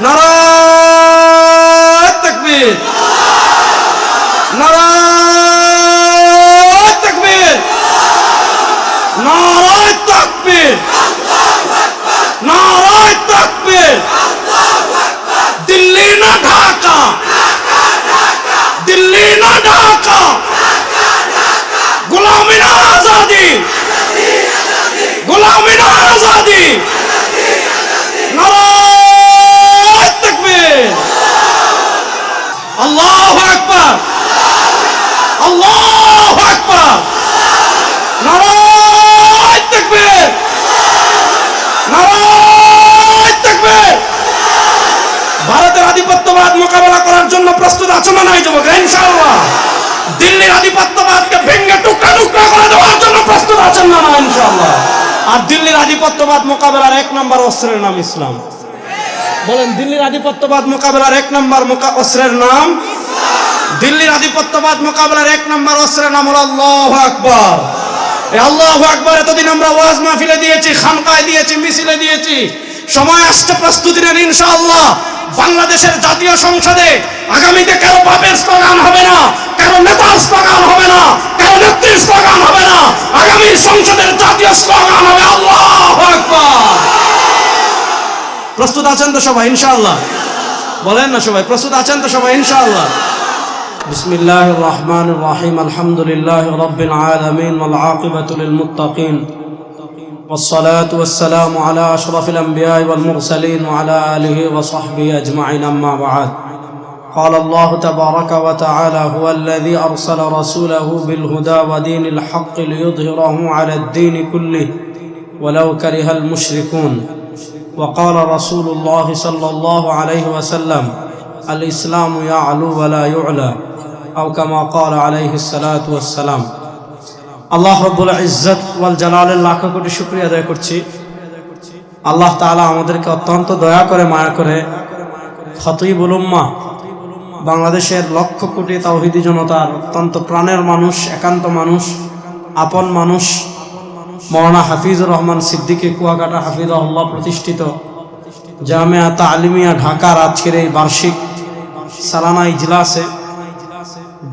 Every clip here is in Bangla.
নারায় তাকবীর। নারায় তাকবীর। নারায় তাকবীর। নারায় তাকবীর। দিল্লি না ঢাকা। দিল্লি না ঢাকা। গোলামি না আজাদি। গোলামি আজাদি নারায় তাকবীর আল্লাহু আকবার আল্লাহু আকবার নারায় তাকবীর নারায় তাকবীর ভারতের আধিপত্যবাদ মোকাবেলা করার জন্য প্রস্তুত আছো না নাই যুবক? ইনশাআল্লাহ। দিল্লির আধিপত্যবাদকে ভেঙে টুকরা টুকরা করে দেওয়ার জন্য প্রস্তুত আছেন না না ইনশাআল্লাহ। আর দিল্লির আধিপত্যবাদ মোকাবেলার এক নম্বর অস্ত্রের নাম ইসলাম। বলেন, দিল্লির আধিপত্যবাদ মোকাবেলার এক নম্বর অস্ত্রের নাম দিল্লির আধিপত্যবাদ মোকাবেলার এক নম্বর অস্ত্রের নাম হলো আল্লাহ আকবর। আল্লাহ আকবর এতদিন আমরা ওয়াজ মাহফিলে দিয়েছি, খানকায় দিয়েছি, মিছিলে দিয়েছি। সময় আসছে প্রস্তুতি নেন, ইনশাআল্লাহ। বাংলাদেশের জাতীয় সংসদে আগামীতে কারো বাপের স্লোগান হবে না কারো নেতার স্লোগান হবে না কারো নেত্রীর স্লোগান হবে না আগামীর সংসদের জাতীয় স্লোগান হবে আল্লাহ আকবর প্রস্তুত আছেন তো সবাই ইনশাআল্লাহ বলেন না সবাই প্রস্তুত আছেন তো সবাই ইনশাআল্লাহ بسم الله الرحمن الرحيم الحمد لله رب العالمين والعاقبة للمتقين والصلاة والسلام على أشرف الأنبياء والمرسلين وعلى آله وصحبه أجمعين أما بعد. قال الله تبارك وتعالى هو الذي أرسل رسوله بالهدى ودين الحق ليظهره على الدين كله ولو كره المشركون وقال رسول الله صلى الله عليه وسلم الإسلام يعلو ولا يعلى أو كما قال عليه الصلاة والسلام. আল্লাহ রব্বুল ইজ্জত ওয়াল জালালের লাখ কোটি শুক্রিয়া আদায় করছি। আল্লাহ তাআলা আমাদেরকে অত্যন্ত দয়া করে মায়া করে খতিবুল উম্মাহ বাংলাদেশের লক্ষ কোটি তাওহিদি জনতার অত্যন্ত প্রাণের মানুষ, একান্ত মানুষ, আপন মানুষ মৌলানা হাফিজুর রহমান সিদ্দিকী কুয়াকাটা হাফিজ হাফিজাহুল্লাহ প্রতিষ্ঠিত জামিয়া তালিমিয়া ঢাকার আজকের এই বার্ষিক সালানা ইজলাসে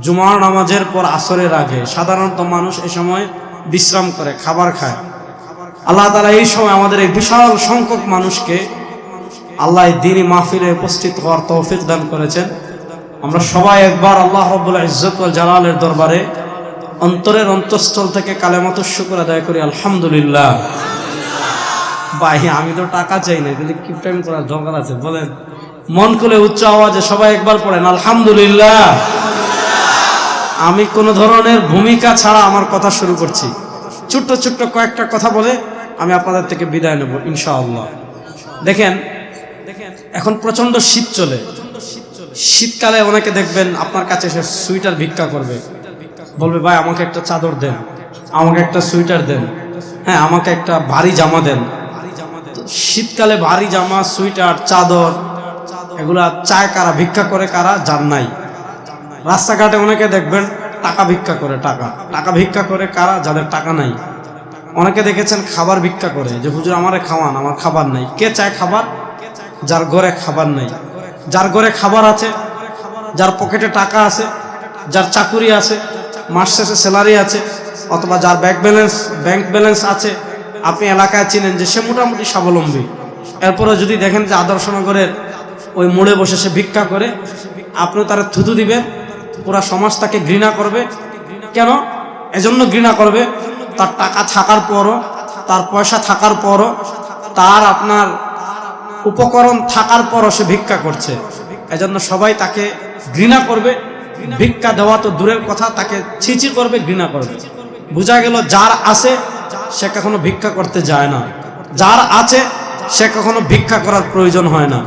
জুমার নামাজের পর আসরের আগে সাধারণত মানুষ এ সময় বিশ্রাম করে, খাবার খায়। আল্লাহ তালা এই সময় আমাদের এই বিশাল সংখ্যক মানুষকে আল্লাহ দিনই মাহফিলে উপস্থিত হওয়ার তৌফিক দান করেছেন। আমরা সবাই একবার আল্লাহ রব্বুল্লাহ ইজ্জত জালালের দরবারে অন্তরের অন্তঃস্থল থেকে কালেমাত শুকুর আদায় করি, আলহামদুলিল্লাহ। ভাই, আমি তো টাকা চাই না, কিন্তু কি টাইম করার দরকার আছে, বলেন। মন খুলে উচ্চ আওয়াজে সবাই একবার পড়েন, আলহামদুলিল্লাহ। আমি কোনো ধরনের ভূমিকা ছাড়া আমার কথা শুরু করছি। ছোট্ট ছোট্ট কয়েকটা কথা বলে আমি আপনাদের থেকে বিদায় নেব, ইনশাআল্লাহ। দেখেন, এখন প্রচণ্ড শীত চলে। শীতকালে অনেকে দেখবেন আপনার কাছে এসে সুইটার ভিক্ষা করবে। বলবে, ভাই, আমাকে একটা চাদর দেন, আমাকে একটা সুইটার দেন হ্যাঁ আমাকে একটা ভারী জামা দেন। শীতকালে ভারী জামা সুইটার চাদর, এগুলা চায় কারা, ভিক্ষা করে কারা, যার নাই। রাস্তাঘাটে অনেকে দেখবেন টাকা ভিক্ষা করে, টাকা। টাকা ভিক্ষা করে কারা? যাদের টাকা নাই। অনেকে দেখেছেন খাবার ভিক্ষা করে, যে, হুজুর, আমারে খাওয়ান, আমার খাবার নাই। কে চায় খাবার? যার ঘরে খাবার নাই। যার ঘরে খাবার আছে, যার পকেটে টাকা আছে, যার চাকুরি আছে, মাস শেষে স্যালারি আছে, অথবা যার ব্যাংক ব্যালেন্স ব্যাংক ব্যালেন্স আছে, আপনি এলাকায় চিনেন যে, সে মোটামুটি স্বাবলম্বী। এরপরে যদি দেখেন যে আদর্শনগরের ওই মোড়ে বসে সে ভিক্ষা করে আপনি তারা থুতু দিবেন পুরা সমাজ তাকে ঘৃণা করবে। কেন? এজন্য ঘৃণা করবে। তার টাকা থাকার পরও, তার পয়সা থাকার পরও, তার আপনার উপকরণ থাকার পরও সে ভিক্ষা করছে। এজন্য সবাই তাকে ঘৃণা করবে। ভিক্ষা দেওয়া তো দূরের কথা, তাকে ছিচি করবে, ঘৃণা করবে। বোঝা গেল, যার আছে, সে কখনো ভিক্ষা করতে যায় না। যার আছে, সে কখনো ভিক্ষা করার প্রয়োজন হয় না।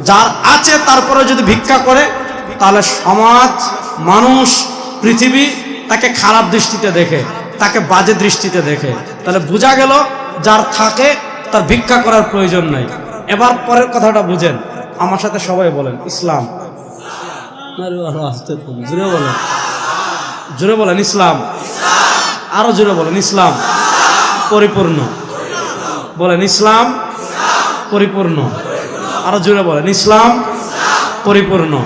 যার আছে তারপরে যদি ভিক্ষা করে, তাহলে সমাজ মানুষ পৃথিবী তাকে খারাপ দৃষ্টিতে দেখে তাকে বাজে দৃষ্টিতে দেখে। তাহলে বোঝা গেল যার থাকে তার ভিক্ষা করার প্রয়োজন নাই। এবার পরের কথাটা বুঝেন। আমার সাথে সবাই বলেন ইসলাম। আস্তে বলুন, জোরে বলেন ইসলাম। আরও জোরে বলেন ইসলাম। পরিপূর্ণ। বলেন ইসলাম পরিপূর্ণ। আরও জোরে বলেন ইসলাম পরিপূর্ণ।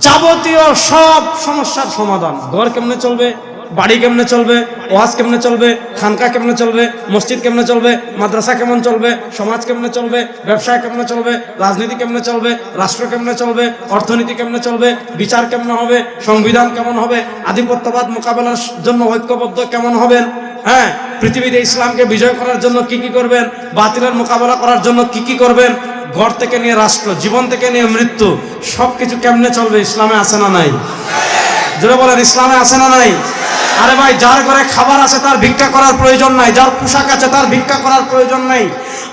যাবতীয় সব সমস্যার সমাধান ঘর কেমনে চলবে বাড়ি কেমনে চলবে ওয়াজ কেমনে চলবে খানকা কেমনে চলবে মসজিদ কেমনে চলবে মাদ্রাসা কেমন চলবে সমাজ কেমনে চলবে ব্যবসা কেমনে চলবে রাজনীতি কেমনে চলবে রাষ্ট্র কেমনে চলবে অর্থনীতি কেমনে চলবে বিচার কেমনে হবে সংবিধান কেমন হবে আধিপত্যবাদ মোকাবেলার জন্য ঐক্যবদ্ধ কেমন হবেন হ্যাঁ পৃথিবীতে ইসলামকে বিজয় করার জন্য কি কি করবেন বাতিলের মোকাবেলা করার জন্য কি কি করবেন ঘর থেকে নিয়ে রাষ্ট্র, জীবন থেকে নিয়ে মৃত্যু সব কিছু কেমনে চলবে, ইসলামে আছে না নাই? জোরে বলেন, ইসলামে আছে না নাই? আরে ভাই, যার ঘরে খাবার আছে তার ভিক্ষা করার প্রয়োজন নাই, যার পোশাক আছে তার ভিক্ষা করার প্রয়োজন নাই।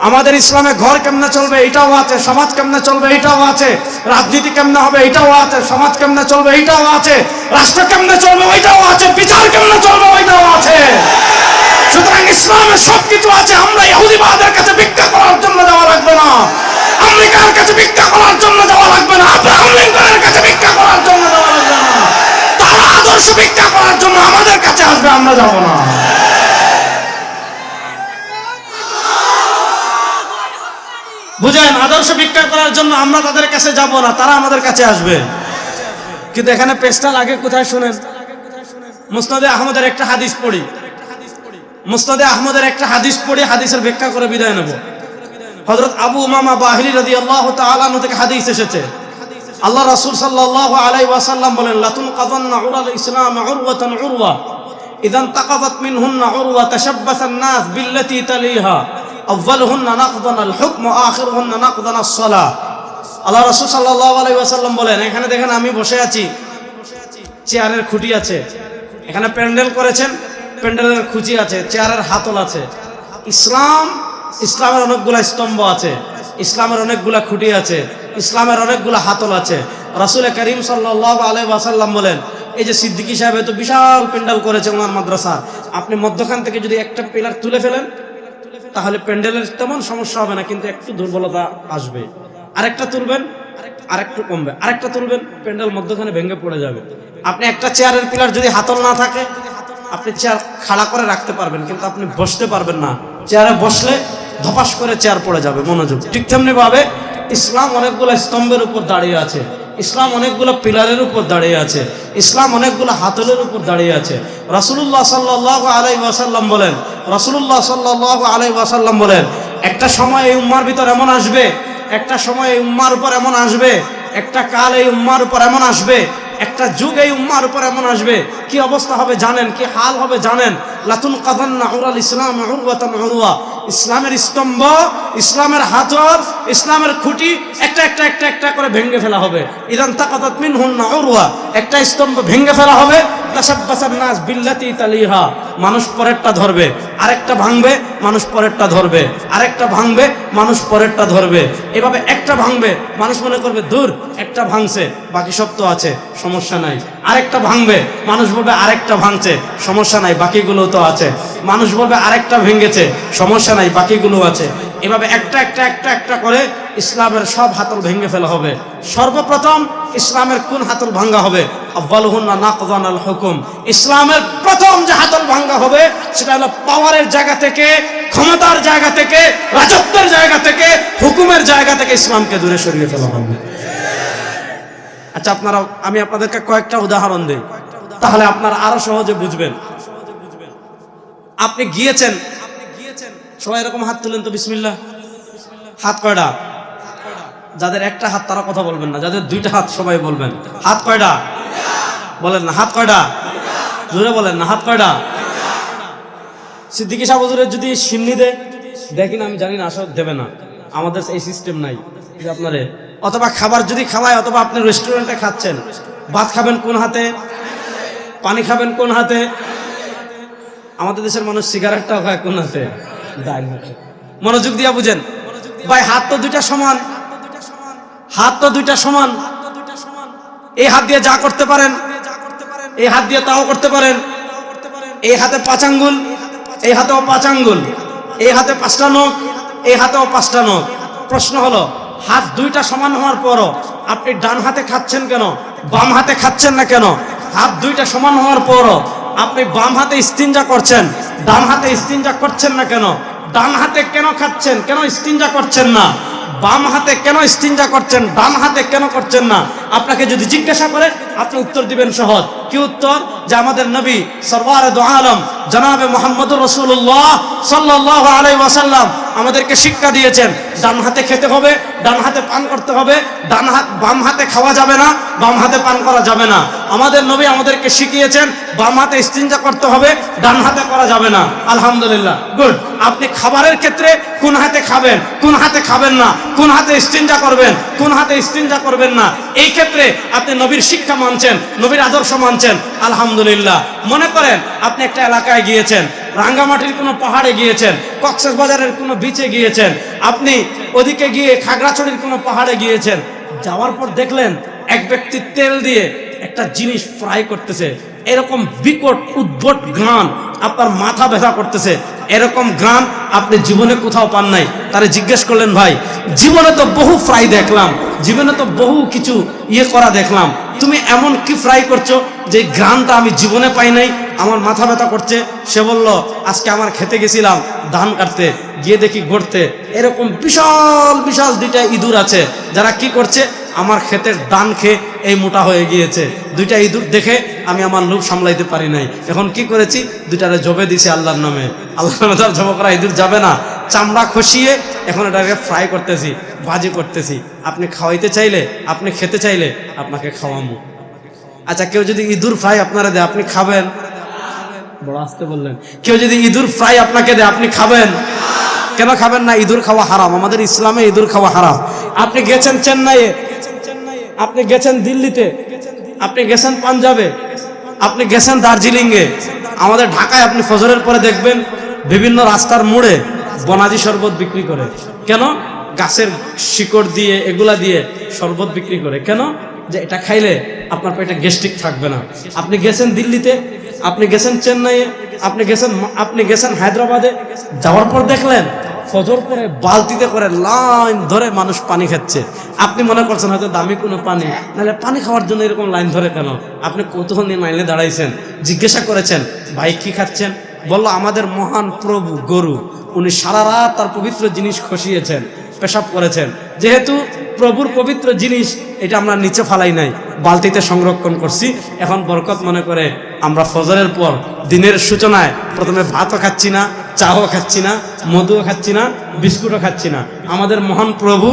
আমাদের ইসলামে ঘর কেমনে চলবে, এটাও আছে, সমাজ কেমনে চলবে, এটাও আছে, রাজনীতি কেমনে হবে, এটাও আছে, সমাজ কেমনে চলবে, এটাও আছে, রাষ্ট্র কেমনে চলবে, ওইটাও আছে, বিচার কেমনে চলবে, ওইটাও আছে। সুতরাং ইসলামে সবকিছু আছে, আমরা ইহুদিবাদের কাছে ভিক্ষা করার জন্য যাওয়া লাগবে না। আমেরিকার কাছে ভিক্ষা করার জন্য যাওয়া লাগবে না। আব্রাহাম লিঙ্কনের কাছে ভিক্ষা করার জন্য যাওয়া লাগবে না। তার আদর্শ ভিক্ষা করার জন্য আমাদের কাছে আসবে, আমরা যাব না। বুঝেন আদর্শ ভিক্ষা করার জন্য আমরা তাদের কাছে যাব না, তারা আমাদের কাছে আসবে। কিন্তু এখানে পেস্টাল আগে কোথায় শুনেন? মুসনাদে আহমদের একটা হাদিস পড়ি। মুসনাদে আহমদের একটা হাদিস পড়ি, হাদিসের ব্যাখ্যা করে বিদায় নেব। হজরত আবু মামা বাহিনী রদি আল্লাহ তালান থেকে হাদিস এসেছে। আল্লাহ রাসুল সাল্লাহ আলাই ওয়াসাল্লাম বলেন, লাতুন কাজান্না উরাল ইসলাম উরওয়াতান উরওয়া, ইদান তাকাবাত মিনহুন্না উরওয়া তাশাব্বাসান নাস বিল্লাতি তালিহা আউয়ালুহুন্না নাকদান আল হুকম আখিরুহুন্না নাকদান আস সালাহ আল্লাহ রাসুল সাল্লাহ আলাই ওয়াসাল্লাম বলেন, এখানে দেখেন আমি বসে আছি, চেয়ারের খুঁটি আছে, এখানে প্যান্ডেল করেছেন, প্যান্ডেলের খুঁজি আছে, চেয়ারের হাতল আছে। ইসলাম ইসলামের অনেকগুলা স্তম্ভ আছে, ইসলামের অনেকগুলা খুঁটি আছে, ইসলামের অনেকগুলা হাতল আছে। রাসুল করিম সাল্লাহ আলাই ওয়াসাল্লাম বলেন, এই যে সিদ্দিকি সাহেব এত বিশাল প্যান্ডেল করেছে ওনার মাদ্রাসা, আপনি মধ্যখান থেকে যদি একটা পিলার তুলে ফেলেন, তাহলে প্যান্ডেলের তেমন সমস্যা হবে না, কিন্তু একটু দুর্বলতা আসবে। আরেকটা তুলবেন, আরেকটু কমবে। আরেকটা তুলবেন, প্যান্ডেল মধ্যখানে ভেঙে পড়ে যাবে। আপনি একটা চেয়ারের পিলার যদি হাতল না থাকে, আপনি চেয়ার খাড়া করে রাখতে পারবেন, কিন্তু আপনি বসতে পারবেন না। চেয়ারে বসলে ধপাস করে চেয়ার পড়ে যাবে, মনোযোগ। ঠিক তেমনি ভাবে ইসলাম অনেকগুলো স্তম্ভের উপর দাঁড়িয়ে আছে, ইসলাম অনেকগুলো পিলারের উপর দাঁড়িয়ে আছে, ইসলাম অনেকগুলো হাতলের উপর দাঁড়িয়ে আছে। রাসুলুল্লাহ সাল্লাহ আলাই ওয়াসাল্লাম বলেন, রাসুলুল্লাহ সাল্লাহ আলাই ওয়াসাল্লাম বলেন, একটা সময় এই উম্মার ভিতর এমন আসবে, একটা সময় এই উম্মার উপর এমন আসবে, একটা কাল এই উম্মার উপর এমন আসবে, একটা যুগ এই উম্মার উপর এমন আসবে। কি অবস্থা হবে জানেন, কি হাল হবে জানেন? লাতুন কাদান্না উরাল ইসলাম ইসলামের স্তম্ভ, ইসলামের হাতর ইসলামের খুঁটি, একটা একটা একটা একটা করে ভেঙে ফেলা হবে। ইদান তাকাতাত মিনহুন্না উরওয়া, একটা স্তম্ভ ভেঙে ফেলা হবে। মানুষ পরেরটা ধরবে, আরেকটা ভাঙবে, মানুষ পরেরটা ধরবে, আরেকটা ভাঙবে, মানুষ পরেরটা ধরবে। এভাবে একটা ভাঙবে, মানুষ মনে করবে, দূর, একটা ভাঙছে, বাকি সব তো আছে, সমস্যা নাই। আরেকটা ভাঙবে, মানুষ বলবে, আরেকটা ভাঙছে, সমস্যা নাই, বাকিগুলো তো আছে। মানুষ বলবে, আরেকটা ভেঙেছে, সমস্যা নাই, বাকিগুলো আছে। এভাবে একটা একটা একটা একটা করে ইসলামের সব হাতল ভেঙে ফেলা হবে। সর্বপ্রথম ইসলামের কোন হাতল ভাঙ্গা হবে? হুকুম। ইসলামের প্রথম যে হাতল ভাঙ্গা হবে, সেটা হলো পাওয়ারের জায়গা থেকে, ক্ষমতার জায়গা থেকে, রাজত্বের জায়গা থেকে, হুকুমের জায়গা থেকে ইসলামকে দূরে সরিয়ে ফেলা হবে। আচ্ছা আপনারা, আমি আপনাদেরকে কয়েকটা উদাহরণ দিই। তাহলে আপনারা আরও সহজে বুঝবেন। আপনি গিয়েছেন? সবাই এরকম হাত তুলেন তো বিসমিল্লা হাত কয়টা? যাদের একটা হাত তারা কথা বলবেন না, যাদের দুইটা হাত সবাই বলবেন। হাত কয়টা? বলেন না, হাত কয়টা? জোরে বলেন না, হাত কয়টা? সিদ্দিকি সাহ হুজুরের যদি সিমনি দেয় দেখেন আমি জানি না, আসলে দেবে না। আমাদের এই সিস্টেম নাই যে আপনারে। অথবা খাবার যদি খাওয়ায়, অথবা আপনি রেস্টুরেন্টে খাচ্ছেন, ভাত খাবেন কোন হাতে? পানি খাবেন কোন হাতে? আমাদের দেশের মানুষ সিগারেটটাও খায় কোন হাতে? মনোযোগ দিয়া বুঝেন। ভাই, হাত তো দুইটা সমান। হাত তো দুইটা সমান। এই হাত দিয়ে যা করতে পারেন, এই হাত দিয়ে তাও করতে পারেন। এই হাতে পাঁচ আঙ্গুল, এই হাতেও পাঁচ আঙ্গুল, এই হাতে পাঁচটা নখ, এই হাতেও পাঁচটা নখ। প্রশ্ন হলো, হাত দুইটা সমান হওয়ার পরও আপনি ডান হাতে খাচ্ছেন কেন, বাম হাতে খাচ্ছেন না কেন? হাত দুইটা সমান হওয়ার পরও আপনি বাম হাতে ইস্তিনজা করছেন, ডান হাতে ইস্তিনজা করছেন না কেন? ডান হাতে কেন খাচ্ছেন, কেন ইস্তিনজা করছেন না? বাম হাতে কেন স্টিনজা করছেন ডান হাতে কেন করছেন না? আপনাকে যদি জিজ্ঞাসা করে, আপনি উত্তর দিবেন সহজ। কি উত্তর? যে আমাদের নবী সরওয়ার আলম, জনাবে মোহাম্মদুর রসুল্লাহ সাল্লাহ আলাই ওয়াসাল্লাম আমাদেরকে শিক্ষা দিয়েছেন, ডান হাতে খেতে হবে, ডান হাতে পান করতে হবে, ডান হাত, বাম হাতে খাওয়া যাবে না, বাম হাতে পান করা যাবে না। আমাদের নবী আমাদেরকে শিখিয়েছেন, বাম হাতে ইস্তিনজা করতে হবে, ডান হাতে করা যাবে না। আলহামদুলিল্লাহ। গুড। আপনি খাবারের ক্ষেত্রে কোন হাতে খাবেন, কোন হাতে খাবেন না, কোন হাতে ইস্তিনজা করবেন, কোন হাতে ইস্তিনজা করবেন না। এই ক্ষেত্রে আপনি নবীর শিক্ষা মানছেন, নবীর আদর্শ মানছেন। আলহামদুলিল্লাহ। মনে করেন, আপনি একটা এলাকায় গিয়েছেন, রাঙ্গামাটির কোনো পাহাড়ে গিয়েছেন কক্সেস বাজারের কোনো বিচে গিয়েছেন, আপনি ওদিকে গিয়ে খাগড়াছড়ির কোনো পাহাড়ে গিয়েছেন, যাওয়ার পর দেখলেন এক ব্যক্তি তেল দিয়ে একটা জিনিস ফ্রাই করতেছে। এরকম বিকট, উদ্ভট ঘ্রাণ আপনার মাথা ব্যথা করতেছে। এরকম ঘ্রাণ আপনি জীবনে কোথাও পান নাই। তারে জিজ্ঞেস করলেন, ভাই, জীবনে তো বহু ফ্রাই দেখলাম। জীবনে তো বহু কিছু ইয়ে করা দেখলাম। তুমি এমন কি ফ্রাই করছ যে ঘ্রাণটা আমি জীবনে পাই নাই? আমার মাথা ব্যথা করছে। সে বলল, আজকে আমার খেতে গেছিলাম ধান কাটতে, গিয়ে দেখি গড়তে এরকম বিশাল বিশাল দুইটা ইঁদুর আছে। যারা কি করছে, আমার ক্ষেতের ডান খেয়ে এই মোটা হয়ে গিয়েছে। দুইটা ইঁদুর দেখে আমি আমার লোভ সামলাইতে পারি নাই। এখন কি করেছি? দুইটারে জবে দিছি আল্লাহর নামে। আল্লাহর নামে জব করা ইঁদুর যাবে না। চামড়া খসিয়ে এখন এটাকে ফ্রাই করতেছি, ভাজি করতেছি। আপনি খাওয়াইতে চাইলে, আপনি খেতে চাইলে আপনাকে খাওয়ামো। আচ্ছা কেউ যদি ইঁদুর ফ্রাই আপনারা দেয়, আপনি খাবেন? বড় আসতে বললেন। কেউ যদি ইঁদুর ফ্রাই আপনাকে দেয়, আপনি খাবেন? কেন খাবেন না? ইঁদুর খাওয়া হারাম। আমাদের ইসলামে ইঁদুর খাওয়া হারাম। আপনি গেছেন চেন্নাইয়ে। আপনি গেছেন দিল্লিতে। আপনি গেছেন পাঞ্জাবে। আপনি গেছেন দার্জিলিংয়ে। আমাদের ঢাকায় আপনি ফজরের পরে দেখবেন বিভিন্ন রাস্তার মোড়ে বনাজি শরবত বিক্রি করে। কেন? গাছের শিকড় দিয়ে, এগুলা দিয়ে শরবত বিক্রি করে। কেন? যে এটা খাইলে আপনার পেটে গ্যাস্ট্রিক থাকবে না। আপনি গেছেন দিল্লিতে, আপনি গেছেন চেন্নাইয়ে, আপনি গেছেন আপনি গেছেন হায়দ্রাবাদে, যাওয়ার পর দেখলেন ফজর করে বালতিতে করে লাইন ধরে মানুষ পানি খাচ্ছে। আপনি মনে করছেন হয়তো দামি কোনো পানি, নাহলে পানি খাওয়ার জন্য এরকম লাইন ধরে কেন? আপনি কৌতূহল নিয়ে লাইনে দাঁড়াইছেন, জিজ্ঞাসা করেছেন, ভাই, কি খাচ্ছেন? বলল, আমাদের মহান প্রভু গরু। উনি সারা রাত তার পবিত্র জিনিস খসিয়েছেন, পেশাব করেছেন। যেহেতু প্রভুর পবিত্র জিনিস, এটা আমরা নিচে ফালাই নাই, বালতিতে সংরক্ষণ করছি। এখন বরকত মনে করে আমরা ফজরের পর দিনের সূচনায় প্রথমে ভাতও খাচ্ছি না, চাও খাচ্ছি না, মধুও খাচ্ছি না, বিস্কুটও খাচ্ছি না। আমাদের মহান প্রভু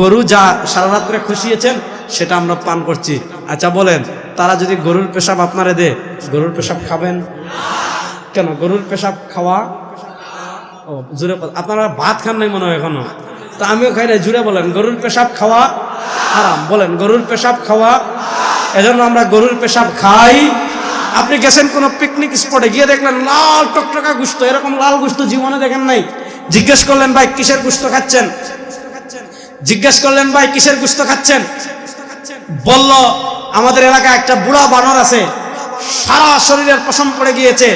গরু যা সারা রাত্রে খুশিয়েছেন সেটা আমরা পান করছি। আচ্ছা বলেন, তারা যদি গরুর পেশাব আপনারা দে গরুর পেশাব খাবেন? কেন? গরুর পেশাব খাওয়া ও জুড়ে আপনারা ভাত খান নাই মনে হয় এখনও? তা আমিও খাই না জুড়ে বলেন, গরুর পেশাব খাওয়া হারাম। বলেন, গরুর পেশাব খাওয়া এজন্য আমরা গরুর পেশাব খাই। আপনি গেছেন কোনো পিকনিক স্পটে গিয়ে দেখলেন লাল টকটকা গুস্ত, এরকম লাল গুস্ত জীবনে দেখেন নাই। জিজ্ঞেস করলেন, ভাই, কিসের গুস্ত খাচ্ছেন? জিজ্ঞেস করলেন, ভাই, কিসের গুস্ত খাচ্ছেন? বলল, আমাদের এলাকায় একটা বুড়া বানর আছে, সারা শরীরের পশম পড়ে গিয়েছে,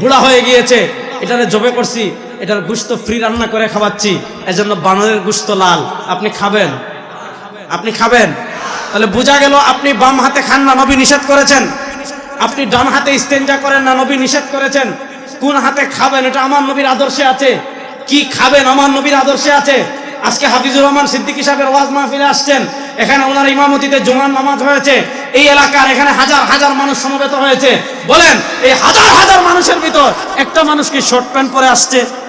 বুড়া হয়ে গিয়েছে, এটারে জবে করছি। এটার গুস্ত ফ্রি রান্না করে খাওয়াচ্ছি। এজন্য বানরের গুস্ত লাল। আপনি খাবেন? আপনি খাবেন? তাহলে বোঝা গেল আপনি বাম হাতে খান না, নবী নিষেধ করেছেন। আপনি ডান হাতে ইস্তেঞ্জা করেন না, নবী নিষেধ করেছেন। কোন হাতে খাবেন? এটা আমার নবীর আদর্শে আছে। কি খাবেন? আমার নবীর আদর্শে আছে। আজকে হাফিজুর রহমান সিদ্দিকী সাহেবের ওয়াজ মাহফিলে আসছেন। এখানে ওনার ইমামতিতে জুমার নামাজ হয়েছে। এই এলাকার এখানে হাজার হাজার মানুষ সমবেত হয়েছে। বলেন, এই হাজার হাজার মানুষের ভিতর একটা মানুষ কি শর্ট প্যান্ট পরে আসছে?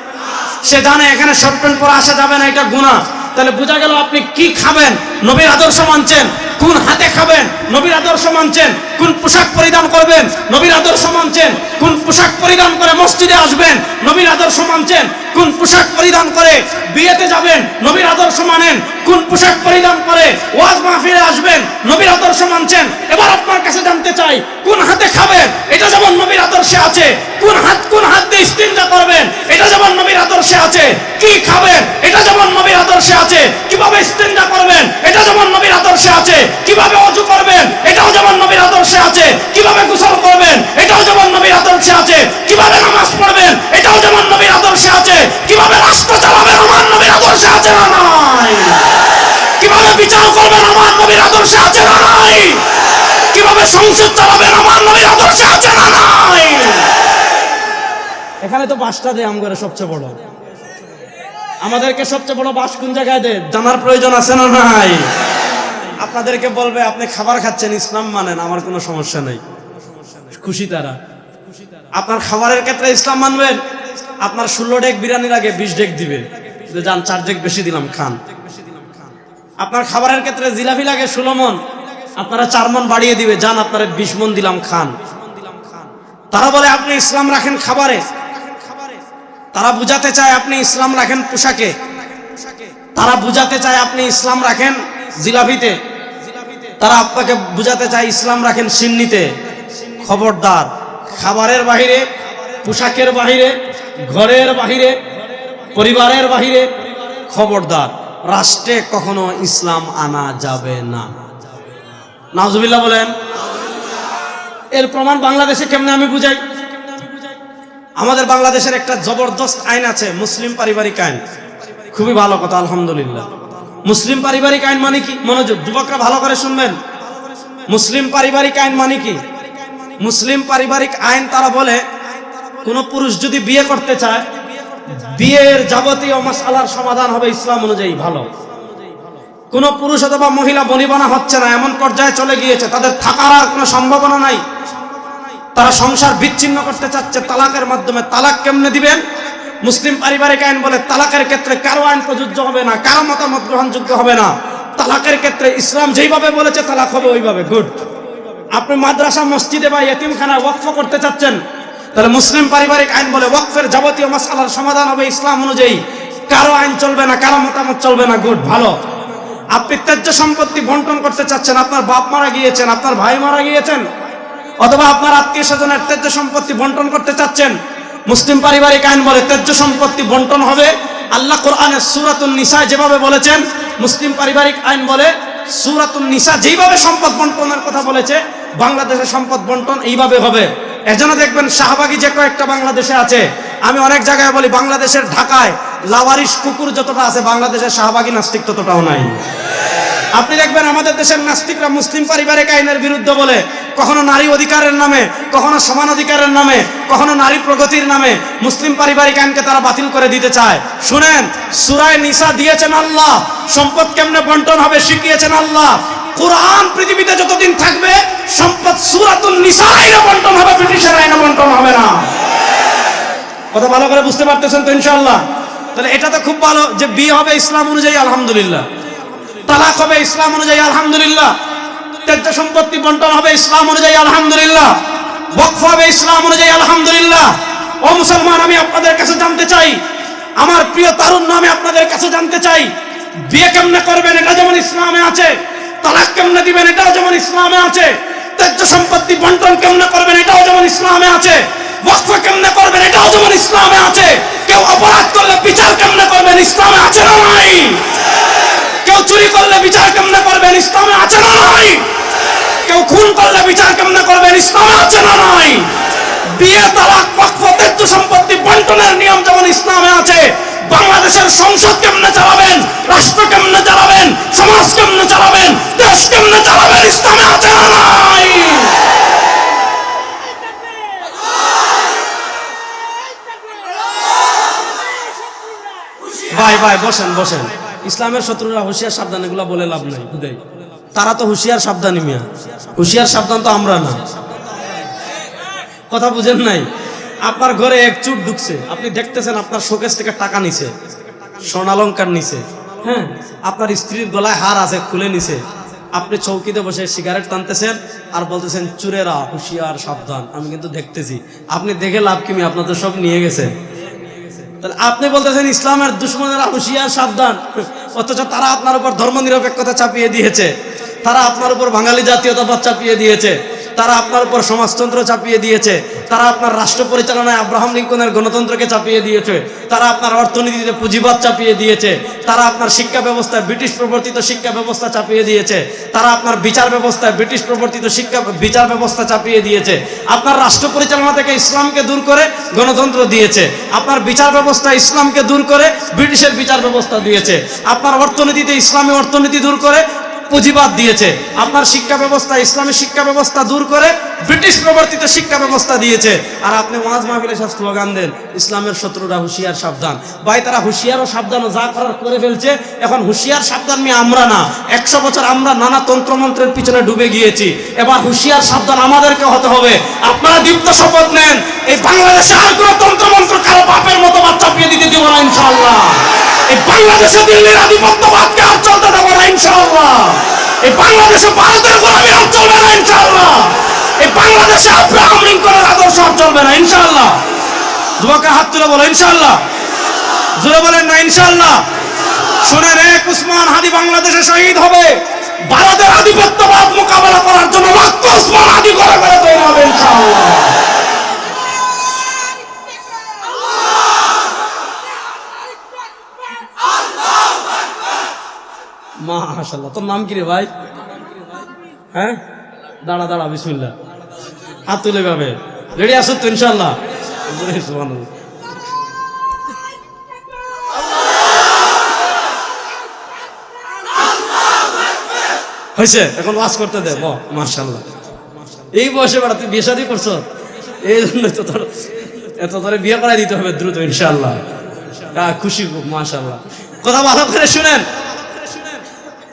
সে জানে এখানে শর্ট প্যান্ট পরে আসা যাবে না, এটা গুণা তাহলে বোঝা গেল আপনি কি খাবেন? নবীর আদর্শ মানছেন? কোন হাতে খাবেন? নবীর আদর্শ মানছেন? কোন পোশাক পরিধান করবেন? নবীর আদর্শ মানছেন? কোন পোশাক পরিধান করে মসজিদে আসবেন? নবীর আদর্শ মানছেন? কোন পোশাক পরিধান করে বিয়েতে যাবেন? নবীর আদর্শ মানেন? কোন পোশাক পরিধান করে ওয়াজ মাহফিলে আসবেন? নবীর আদর্শ মানছেন? এবার আপনার কাছে জানতে চাই, কোন হাতে খাবেন? এটা যেমন নবীর আদর্শে আছে, কোন হাত কোন হাত দিয়ে ইস্তিনজা করবেন? আদর্শে আছে। কি খাবেন? এটা যেমন নবীর আদর্শে আছে, কীভাবে ইস্তিনজা করবেন? এটা যেমন নবীর আদর্শে আছে, কীভাবে অজু করবেন? এটাও যেমন নবীর আদর্শে আছে, কীভাবে গোসল করবেন? এটাও যেমন নবীর আদর্শে আছে, কীভাবে নামাজ পড়বেন? এটাও যেমন নবীর আদর্শে আছে, কীভাবে রাষ্ট্র চালাবেন? আমার নবীর আদর্শে আছে না নাই? কীভাবে বিচার করবেন? আমার নবীর আদর্শে আছে না নাই? কীভাবে সংসদ চালাবেন? আমার নবীর আদর্শে আছে না নাই? এখানে তো পাঁচটা দেয় আম করে সবচেয়ে বড়। আমাদেরকে সবচেয়ে বড় বাস কোন জায়গায় দেয় জানার প্রয়োজন আছে না নাই? আপনাদেরকে বলবে, আপনি খাবার খাচ্ছেন, ইসলাম মানেন, আমার কোনো সমস্যা নেই। খুশি তারা। আপনার খাবারের ক্ষেত্রে ইসলাম মানবেন? আপনার ষোলো ডেক বিরিয়ানি লাগে বিশ ডেক দিবে। যান, চার ডেক বেশি দিলাম, খান। আপনার খাবারের ক্ষেত্রে জিলাপি লাগে ষোলো মন। আপনারা চার মন বাড়িয়ে দিবে। যান, আপনারা বিশ মন দিলাম, খান। তারা বলে, আপনি ইসলাম রাখেন খাবারে। তারা বুঝাতে চায় আপনি ইসলাম রাখেন পোশাকে। তারা বুঝাতে চায় আপনি ইসলাম রাখেন জিলাপিতে। তারা আপনাকে বুঝাতে চায় ইসলাম রাখেন সিন্নিতে। খবরদার, খাবারের বাহিরে, পোশাকের বাহিরে, ঘরের বাহিরে, পরিবারের বাহিরে। খবরদার, রাষ্ট্রে কখনো ইসলাম আনা যাবে না। নাজুবিল্লাহ বলেন। এর প্রমাণ বাংলাদেশে কেমনে আমি বুঝাই? আমাদের বাংলাদেশের একটা জবরদস্ত আইন আছে, মুসলিম পারিবারিক আইন। খুবই ভালো কথা, আলহামদুলিল্লাহ। মুসলিম পারিবারিক আইন মানে কি? মনোযোগ, যুবকরা ভালো করে শুনবেন। মুসলিম পারিবারিক আইন মানে কি? মুসলিম পারিবারিক আইন তারা বলে, কোন পুরুষ যদি বিয়ে করতে চায়, বিয়ের যাবতীয় মাসালার সমাধান হবে ইসলাম অনুযায়ী, ভালো। কোন পুরুষ অথবা মহিলা বনিবনা হচ্ছে না, এমন পর্যায়ে চলে গিয়েছে, তাদের থাকার আর কোনো সম্ভাবনা নাই। তারা সংসার বিচ্ছিন্ন করতে চাচ্ছে, তালাকের মাধ্যমে তালাক কেমনে দিবেন? মুসলিম পারিবারিক আইন বলে তালাকের ক্ষেত্রে কারও আইন প্রযোজ্য হবে না, কারও মতামত গ্রহণযোগ্য হবে না। তালাকের ক্ষেত্রে ইসলাম যেইভাবে বলেছে, তালাক হবে ওইভাবে গুড আপনি মাদ্রাসা, মসজিদে বা এতিমখানা ওয়াকফ করতে চাচ্ছেন, তাহলে মুসলিম পারিবারিক আইন বলে ওয়াকফের যাবতীয় মশালার সমাধান হবে ইসলাম অনুযায়ী। কারও আইন চলবে না, কারও মতামত চলবে না গুড ভালো। আপনি ত্যায্য সম্পত্তি বন্টন করতে চাচ্ছেন, আপনার বাপ মারা গিয়েছেন, আপনার ভাই মারা গিয়েছেন অথবা আপনার আত্মীয় স্বজনের ত্যায্য সম্পত্তি বন্টন করতে চাচ্ছেন, মুসলিম পারিবারিক আইন বলে ত্যায্য সম্পত্তি বন্টন হবে, আল্লাহ কোরআনের সুরাতুল নিসা যেভাবে বলেছেন, মুসলিম পারিবারিক আইন বলে সুরাতুল নিসা যেইভাবে সম্পদ বন্টনের কথা বলেছে বাংলাদেশের সম্পদ বন্টন এইভাবে হবে। এজন্য দেখবেন শাহবাগী যে কয়েকটা বাংলাদেশে আছে, আমি অনেক জায়গায় বলি বাংলাদেশের ঢাকায় লাওয়ারিশ কুকুর যতটা আছে, বাংলাদেশের শাহবাগী নাস্তিক ততটাও নাই। আপনি দেখবেন আমাদের দেশের নাস্তিকরা মুসলিম পারিবারিক আইনের বিরুদ্ধে বলে, কখনো নারী অধিকারের নামে, কখনো সমান অধিকারের নামে, কখনো নারী প্রগতির নামে মুসলিম পারিবারিক আইনকে তারা বাতিল করে দিতে চায়। শুনেন, সুরায় নিসা দিয়েছেন আল্লাহ, সম্পদ কেমনে বন্টন হবে শিখিয়েছেন আল্লাহ। কোরআন পৃথিবীতে যতদিন থাকবে, সম্পদ সুরাতুল নিসা আইনে বন্টন হবে, ব্রিটিশের আইনে বন্টন হবে না। কথা ভালো করে বুঝতে পারতেছেন তো ইনশাআল্লাহ। তাহলে এটা তো খুব ভালো যে বিয়ে হবে ইসলাম অনুযায়ী, আলহামদুলিল্লাহ। তালাক হবে ইসলাম অনুযায়ী, আলহামদুলিল্লাহ। ত্যায্য সম্পত্তি বন্টন হবে ইসলাম অনুযায়ী, আলহামদুলিল্লাহ। বকফ হবে ইসলাম অনুযায়ী, আলহামদুলিল্লাহ। ও মুসলমান, আমি আপনাদের কাছে জানতে চাই, আমার প্রিয় তারুণ্য আমি আপনাদের কাছে জানতে চাই, বিয়ে কেমনে করবেন, এটা যেমন ইসলামে আছে, তালাক কেমনে দিবেন, এটাও যেমন ইসলামে আছে, ত্যায্য সম্পত্তি বন্টন কেমনে করবেন, এটাও যেমন ইসলামে আছে, ওয়াকফ কেমনে করবেন, এটাও যেমন ইসলামে আছে, কেউ অপরাধ করলে বিচার কেমনে করবেন, ইসলামে আছে না নাই? কেউ চুরি করলে বিচার কেমনে করবেন? ইসলামে আছে না নাই? কেউ খুন করলে বিচার কেমনে করবেন? ইসলামে আছে না নাই? বিয়ে, তালাক, ওয়াকফ ত্যায্য সম্পত্তি, বন্টনের নিয়ম যেমন ইসলামে আছে, বাংলাদেশের সংসদ কেমনে চালাবেন? রাষ্ট্র কেমনে চালাবেন? সমাজ কেমনে চালাবেন? দেশ কেমনে চালাবেন? ইসলামে আছে না নাই? ভাই ভাই, বসেন বসেন। ইসলামের শত্রুরা হুঁশিয়ার সাবধান, এগুলো বলে লাভ নাই। তারা তো হুঁশিয়ার সাবধানী মিয়া। হুঁশিয়ার সাবধান তো আমরা না। কথা বুঝেন নাই? আপনার ঘরে এক চুট ঢুকছে। আপনি দেখতেছেন আপনার শোকেস থেকে টাকা নিছে স্বর্ণালঙ্কার নিছে। হ্যাঁ? আপনার স্ত্রীর গলায় হার আছে, খুলে নিছে। আপনি চৌকিতে বসে সিগারেট টানতেছেন আর বলতেছেন, চুরেরা, হুঁশিয়ার সাবধান। আমি কিন্তু দেখতেছি। আপনি দেখে লাভ কিমি আপনার তো সব নিয়ে গেছে। তাহলে আপনি বলতেছেন ইসলামের দুশ্মনেরা হুঁশিয়ার সাবধান। অথচ তারা আপনার উপর ধর্ম নিরপেক্ষতা চাপিয়ে দিয়েছে। তারা আপনার উপর বাঙালি জাতীয়তাবাদ চাপিয়ে দিয়েছে। তারা আপনার উপর সমাজতন্ত্র চাপিয়ে দিয়েছে, তারা আপনার রাষ্ট্র পরিচালনায় আব্রাহাম লিঙ্কনের গণতন্ত্রকে চাপিয়ে দিয়েছে, তারা আপনার অর্থনীতিতে পুঁজিবাদ চাপিয়ে দিয়েছে, তারা আপনার শিক্ষা ব্যবস্থায় ব্রিটিশ প্রবর্তিত শিক্ষা ব্যবস্থা চাপিয়ে দিয়েছে, তারা আপনার বিচার ব্যবস্থায় ব্রিটিশ প্রবর্তিত শিক্ষা বিচার ব্যবস্থা চাপিয়ে দিয়েছে, আপনার রাষ্ট্র পরিচালনা থেকে ইসলামকে দূর করে গণতন্ত্র দিয়েছে, আপনার বিচার ব্যবস্থা ইসলামকে দূর করে ব্রিটিশের বিচার ব্যবস্থা দিয়েছে, আপনার অর্থনীতিতে ইসলামী অর্থনীতি দূর করে পুঁজিবাদ দিয়েছে। আপনার শিক্ষা ব্যবস্থা ইসলামী শিক্ষা ব্যবস্থা দূর করে ব্রিটিশ প্রবর্তিত শিক্ষা ব্যবস্থা দিয়েছে। আর আপনি ওয়াজ মাহফিলে সব স্লোগান দেন, ইসলামের শত্রুরা হুঁশিয়ার, সাবধান। ভাই, তারা হুঁশিয়ার ও সাবধান যা করার করে ফেলছে, এখন হুঁশিয়ার, সাবধান নিয়ে আমরা না। একশো বছর আমরা নানা তন্ত্রমন্ত্রের পিছনে ডুবে গিয়েছি। এবার হুঁশিয়ার, সাবধান আমাদেরকে হতে হবে। আপনারা দীপ্ত শপথ নেন, এই বাংলাদেশে আর কোনো তন্ত্রমন্ত্র কারও বাপের মতো বা চাপিয়ে দিতে দিব না ইনশাল্লাহ এই বাংলাদেশে দিল্লির আধিপত্যবাদকে আর চলতে দেবো না ইনশাল্লাহ এই বাংলাদেশে ভারতের গোলামি আর চলবে না ইনশাল্লাহ এই বাংলাদেশে আব্রাহাম লিঙ্কনের আদর্শ আর চলবে না ইনশাল্লাহ যুবকের হাত তুলে বলো ইনশাল্লাহ জোরে বলেন না ইনশাল্লাহ শুনেন, এক উসমান হাদি বাংলাদেশে শহীদ হবে। ভারতের আধিপত্যবাদ মোকাবেলা করার জন্য লক্ষ উসমান হাদি করে করে তৈরি হবে ইনশাল্লাহ মাশাল্লাহ তোর নাম কি রে ভাই? হ্যাঁ? দাঁড়া দাঁড়া, বিসমিল্লাহ। হাত তুলে পাবে। রেডি আসো তো ইনশাল্লাহ হয়েছে? এখন ওয়াজ করতে দে, ব মাশাল্লাহ এই বয়সে বেড়া, তুই বিয়ে শাদী করছ? এই জন্য তো তোর, এত তোরে বিয়ে করাই দিতে হবে দ্রুত ইনশাল্লাহ খুশি খুব মাশাল্লাহ কথা ভালো করে শুনেন।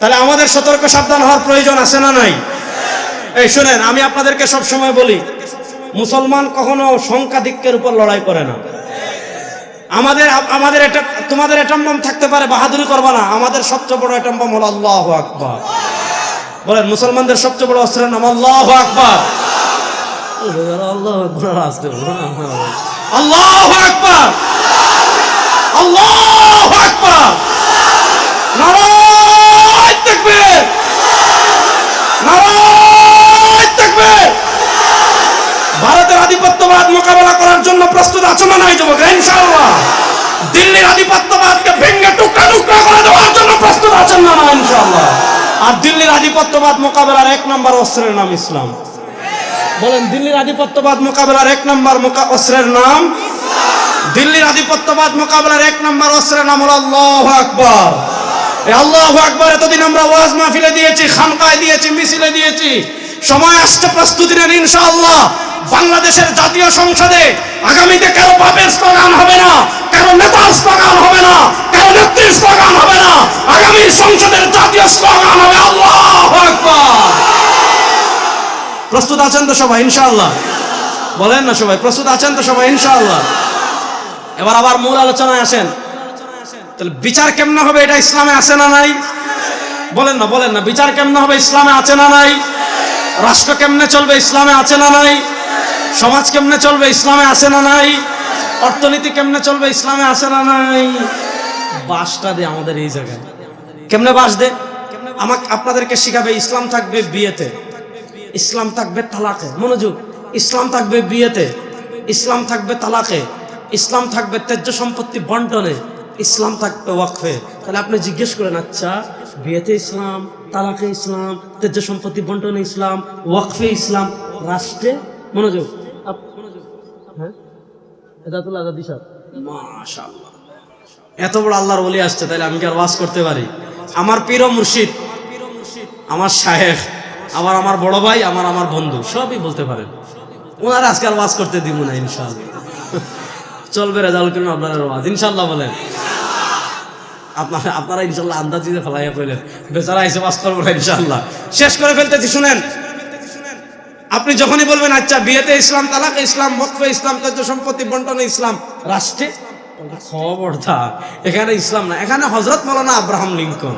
তাহলে আমাদের সতর্ক সাবধান হওয়ার প্রয়োজন আছে না নাই? এই শুনেন, আমি আপনাদেরকে সব সময় বলি, মুসলমান কখনো সংখ্যাধিক্যের উপর লড়াই করে না। আমাদের আমাদের এটা, তোমাদের এটাম্বম থাকতে পারে বাহাদুরি করবা না, আমাদের সবচেয়ে বড় এটাম্বম হলো আল্লাহ আকবার। বলেন, মুসলমানদের সবচেয়ে বড় অস্ত্রের নাম আল্লাহ আকবার। আল্লাহ আকবার। আল্লাহ আকবার। ভারতের আধিপত্যবাদ মোকাবেলা করার জন্য প্রস্তুত আছো না যুবক? ইনশাআল্লাহ। দিল্লির আধিপত্যবাদকে ভেঙে টুকরা টুকরা করে দেওয়ার জন্য প্রস্তুত আছেন না না আর দিল্লির আধিপত্যবাদ মোকাবেলার এক নম্বর অস্ত্রের নাম ইসলাম। বলেন, দিল্লির আধিপত্যবাদ মোকাবেলার এক নম্বর অস্ত্রের নাম? দিল্লির আধিপত্যবাদ মোকাবেলার এক নম্বর অস্ত্রের নাম হলো আল্লাহ আকবর। আল্লাহ আকবর, এতদিন আমরা ওয়াজ মাহফিলে দিয়েছি, খানকায় দিয়েছি, মিছিলে দিয়েছি। সময় আসছে প্রস্তুতি নেন ইনশাআল্লাহ। বাংলাদেশের জাতীয় সংসদে আগামীতে কারও বাপের স্লোগান হবে না, কারও নেতার স্লোগান হবে না, কারও নেত্রীর স্লোগান হবে না। আগামীর সংসদের জাতীয় স্লোগান হবে আল্লাহ প্রস্তুত আছেন তো সবাই ইনশাআল্লাহ? বলেন না সবাই, প্রস্তুত আছেন তো সবাই ইনশাআল্লাহ? এবার আবার মূল আলোচনায় আসেন। তাহলে বিচার কেমনে হবে? এটা ইসলামে আছে না নাই? বলেন না বলেন না, বিচার কেমনে হবে? ইসলামে আছে না নাই? রাষ্ট্র কেমনে চলবে? ইসলামে আছে না নাই? সমাজ কেমনে চলবে? ইসলামে আছে না নাই? অর্থনীতি কেমনে চলবে? ইসলামে আছে না নাই? বাসটা দে আমাদের এই জায়গায়। কেমনে বাস দে? আমাকে আপনাদেরকে শিখাবে, ইসলাম থাকবে বিয়েতে। ইসলাম থাকবে তালাকে। মনোযোগ। ইসলাম থাকবে বিয়েতে। ইসলাম থাকবে তালাকে। ইসলাম থাকবে তেজ্য সম্পত্তি বন্টনে। ইসলাম থাকবে ওয়াকফে। তাহলে আপনি জিজ্ঞেস করেন আচ্ছা বিয়েতে ইসলাম, তালাকে ইসলাম তেজ্য সম্পত্তি বন্টনে ইসলাম, ওয়াকফে ইসলাম, রাষ্ট্রে মনোযোগ? হ্যাঁ? সাহেব। এত বড় আল্লাহর ওলি আসছে, তাহলে আমি কি আর ওয়াজ করতে পারি? আমার পীর মুর্শিদ, আমার শায়েখ, আমার আমার বড় ভাই, আমার আমার বন্ধু, সবই বলতে পারেন। ওনারা আজকে আর ওয়াজ করতে দিব না, ইনশাআল্লাহ। চলবে রেজাল্ট করুন আপনার ওয়াজ ইনশাল্লাহ বলেন। আপনারা আপনারা ইনশাল্লাহ ফেলাইয়া পেলেন বেচারা এসে ওয়াজ করব না ইনশাল্লাহ শেষ করে ফেলতেছি, শুনেন। আপনি যখনই বলবেন আচ্ছা বিয়েতে ইসলাম, তালাকে ইসলাম বকফে ইসলাম তথ্য সম্পত্তি, বন্টনে ইসলাম, রাষ্ট্রে? খবরদার। এখানে ইসলাম না, এখানে হজরত মৌলানা আব্রাহাম লিঙ্কন।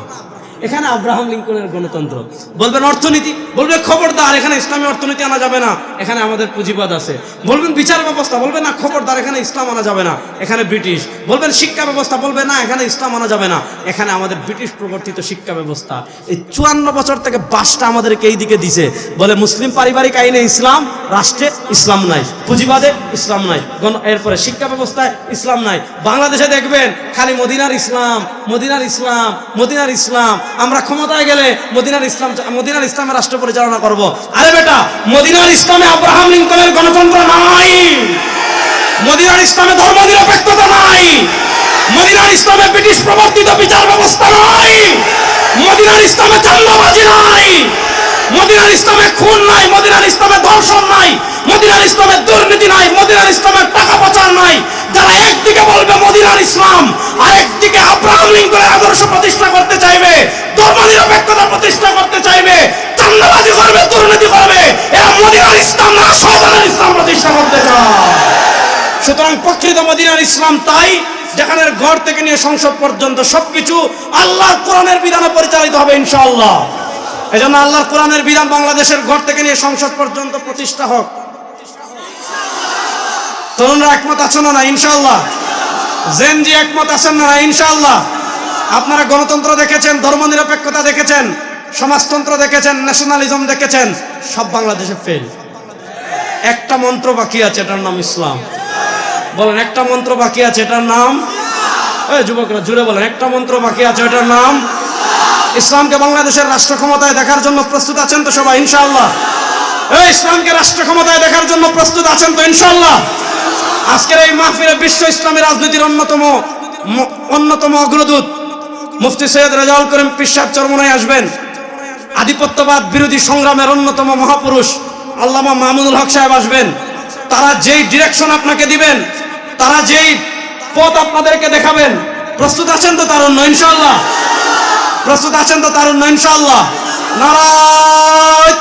এখানে আব্রাহাম লিঙ্কনের গণতন্ত্র। বলবেন অর্থনীতি বলবে খবরদার, এখানে ইসলামী অর্থনীতি আনা যাবে না, এখানে আমাদের পুঁজিবাদ আছে। বলবেন বিচার ব্যবস্থা, বলবেন না, খবরদার, এখানে ইসলাম আনা যাবে না, এখানে ব্রিটিশ। বলবেন শিক্ষা ব্যবস্থা বলবে না, এখানে ইসলাম আনা যাবে না, এখানে আমাদের ব্রিটিশ প্রবর্তিত শিক্ষা ব্যবস্থা। এই চুয়ান্ন বছর থেকে বাসটা আমাদেরকে এই দিকে দিছে। বলে মুসলিম পারিবারিক আইনে ইসলাম, রাষ্ট্রে ইসলাম নাই, পুঁজিবাদে ইসলাম নাই এরপরে শিক্ষা ব্যবস্থায় ইসলাম নাই। বাংলাদেশে দেখবেন খালি মদিনার ইসলাম মদিনার ইসলাম মদিনার ইসলাম আমরা ক্ষমতায় গেলে মদিনার ইসলাম মদিনার ইসলামের রাষ্ট্র পরিচালনা করব। আরে বেটা, মদিনার ইসলামে আব্রাহাম লিঙ্কনের গণতন্ত্র নাই। মদিনার ইসলামে ধর্ম নিরপেক্ষতা নাই। মদিনার ইসলামে ব্রিটিশ প্রবর্তিত বিচার ব্যবস্থা নাই। মদিনার ইসলামে চান্দাবাজি নাই। মদিনার ইসলামে খুন নাই, মদিনার ইসলামে ধর্ষণ নাই, মদিনার ইসলামে দুর্নীতি নাই, মদিনার ইসলামে টাকা পাচার নাই। যারা একদিকে বলবে মদিনার ইসলাম আর একদিকে আব্রাহাম লিঙ্কনের আদর্শ প্রতিষ্ঠা করতে চাইবে, ধর্ম নিরপেক্ষতা প্রতিষ্ঠা করতে চাইবে, চান্দাবাজি করবে, দুর্নীতি করবে, এরা মদিনার ইসলাম না শয়তানের ইসলাম প্রতিষ্ঠা করতে চায়। সুতরাং প্রকৃত মদিনার ইসলাম তাই যেখানে ঘর থেকে নিয়ে সংসদ পর্যন্ত সবকিছু আল্লাহ কোরআনের বিধানে পরিচালিত হবে ইনশাআল্লাহ। এই জন্য আল্লাহর কোরআনের বিধান বাংলাদেশের ঘর থেকে নিয়ে সংসদ পর্যন্ত প্রতিষ্ঠা হোক। তরুণরা একমত আছেন না, ইনশাআল্লাহ? জেনজি একমত আছেন না ইনশাল্লাহ আপনারা গণতন্ত্র দেখেছেন, ধর্মনিরপেক্ষতা দেখেছেন, সমাজতন্ত্র দেখেছেন ন্যাশনালিজম দেখেছেন, সব বাংলাদেশে ফেল একটা মন্ত্র বাকি আছে, এটার নাম ইসলাম। বলেন, একটা মন্ত্র বাকি আছে, এটার নাম? যুবকরা, জুড়ে বলেন, একটা মন্ত্র বাকি আছে, এটার নাম ইসলামকে বাংলাদেশের রাষ্ট্র ক্ষমতায় দেখার জন্য প্রস্তুত আছেন তো সবাই, ইনশাআল্লাহ? এই ইসলামকে রাষ্ট্র ক্ষমতায় দেখার জন্য প্রস্তুত আছেন তো, ইনশাআল্লাহ? আজকের এই মাহফিলে বিশ্ব ইসলামী রাজনীতির অন্যতম অন্যতম অগ্রদূত মুফতি সৈয়দ রেজাউল করিম পিসাব চরমনায় আসবেন। আধিপত্যবাদ বিরোধী সংগ্রামের অন্যতম মহাপুরুষ আল্লামা মাহমুদুল হক সাহেব আসবেন। তারা যেই ডিরেকশন আপনাকে দিবেন, তারা যেই পথ আপনাদেরকে দেখাবেন, প্রস্তুত আছেন তো তার অন্য ইনশাল্লাহ প্রস্তুত আছেন তো তার অন্য ইনশাল্লাহ নারায়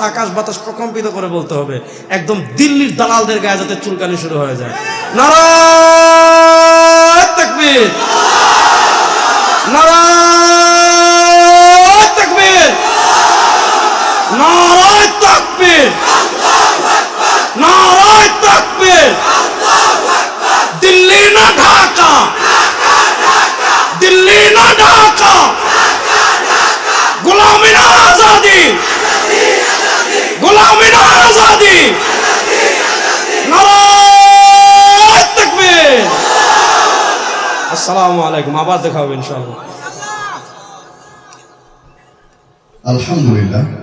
আকাশ বাতাস প্রকম্পিত করে বলতে হবে। একদম দিল্লির দালালদের গায়ে যাতে চুলকানি শুরু হয়ে যায়। নারায় তাকবীর। নারায় তাকবীর। নারায় তাকবীর। নারায় তাকবীর। দিল্লি না ঢাকা। দিল্লি না ঢাকা? গোলামি না আজাদি। গোলামি না আজাদি। আসসালামু আলাইকুম, আবার দেখা হবে ইনশাআল্লাহ। আলহামদুলিল্লাহ।